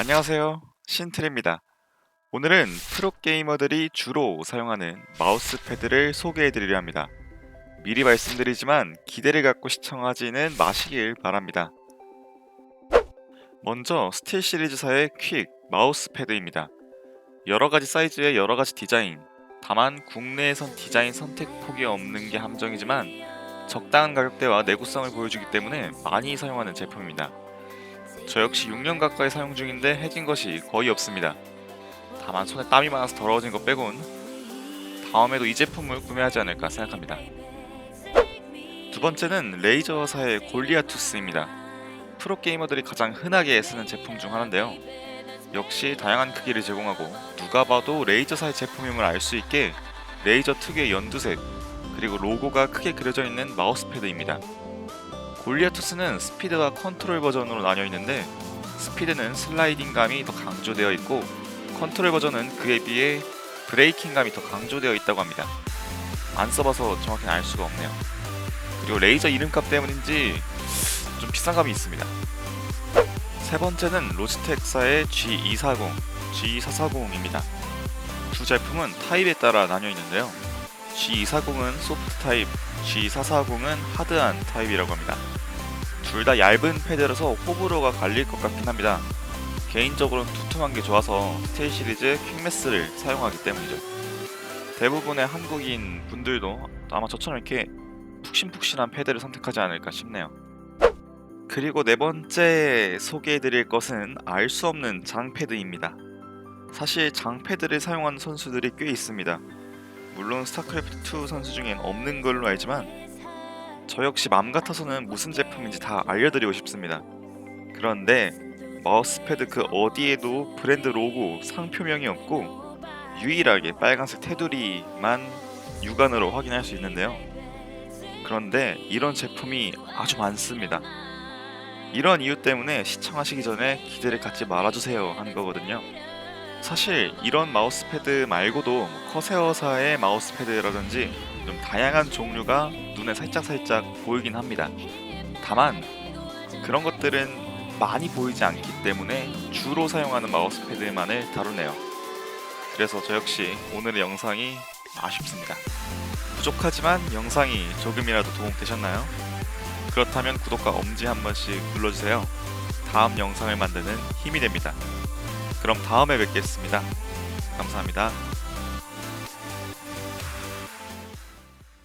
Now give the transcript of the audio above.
안녕하세요. 신트입니다. 오늘은 프로게이머들이 주로 사용하는 마우스패드를 소개해드리려 합니다. 미리 말씀드리지만 기대를 갖고 시청하지는 마시길 바랍니다. 먼저 스틸 시리즈사의 퀵 마우스패드입니다. 여러가지 사이즈의 여러가지 디자인, 다만 국내에선 디자인 선택 폭이 없는 게 함정이지만 적당한 가격대와 내구성을 보여주기 때문에 많이 사용하는 제품입니다. 저 역시 6년 가까이 사용 중인데 해진 것이 거의 없습니다. 다만 손에 땀이 많아서 더러워진 것 빼곤 다음에도 이 제품을 구매하지 않을까 생각합니다. 두 번째는 레이저사의 골리아투스입니다. 프로게이머들이 가장 흔하게 쓰는 제품 중 하나인데요. 역시 다양한 크기를 제공하고 누가 봐도 레이저사의 제품임을 알 수 있게 레이저 특유의 연두색 그리고 로고가 크게 그려져 있는 마우스패드입니다. 골리아투스는 스피드와 컨트롤 버전으로 나뉘어 있는데 스피드는 슬라이딩감이 더 강조되어 있고 컨트롤 버전은 그에 비해 브레이킹감이 더 강조되어 있다고 합니다. 안 써봐서 정확히는 알 수가 없네요. 그리고 레이저 이름값 때문인지 좀 비싼 감이 있습니다. 세 번째는 로지텍사의 G240, G440입니다. 두 제품은 타입에 따라 나뉘어 있는데요. G240은 소프트 타입, G440은 하드한 타입이라고 합니다. 둘 다 얇은 패드라서 호불호가 갈릴 것 같긴 합니다. 개인적으로는 두툼한 게 좋아서 스테이 시리즈 퀵매스를 사용하기 때문이죠. 대부분의 한국인 분들도 아마 저처럼 이렇게 푹신푹신한 패드를 선택하지 않을까 싶네요. 그리고 네 번째 소개해드릴 것은 알 수 없는 장패드입니다. 사실 장패드를 사용하는 선수들이 꽤 있습니다. 물론 스타크래프트 2 선수 중엔 없는 걸로 알지만 저 역시 맘 같아서는 무슨 제품인지 다 알려드리고 싶습니다. 그런데 마우스패드 그 어디에도 브랜드 로고, 상표명이 없고 유일하게 빨간색 테두리만 육안으로 확인할 수 있는데요. 그런데 이런 제품이 아주 많습니다. 이런 이유 때문에 시청하시기 전에 기대를 갖지 말아주세요 하는 거거든요. 사실 이런 마우스패드 말고도 커세어사의 마우스패드라든지 좀 다양한 종류가 눈에 살짝살짝 보이긴 합니다. 다만 그런 것들은 많이 보이지 않기 때문에 주로 사용하는 마우스패드만을 다루네요. 그래서 저 역시 오늘의 영상이 아쉽습니다. 부족하지만 영상이 조금이라도 도움되셨나요? 그렇다면 구독과 엄지 한 번씩 눌러주세요. 다음 영상을 만드는 힘이 됩니다. 그럼 다음에 뵙겠습니다. 감사합니다.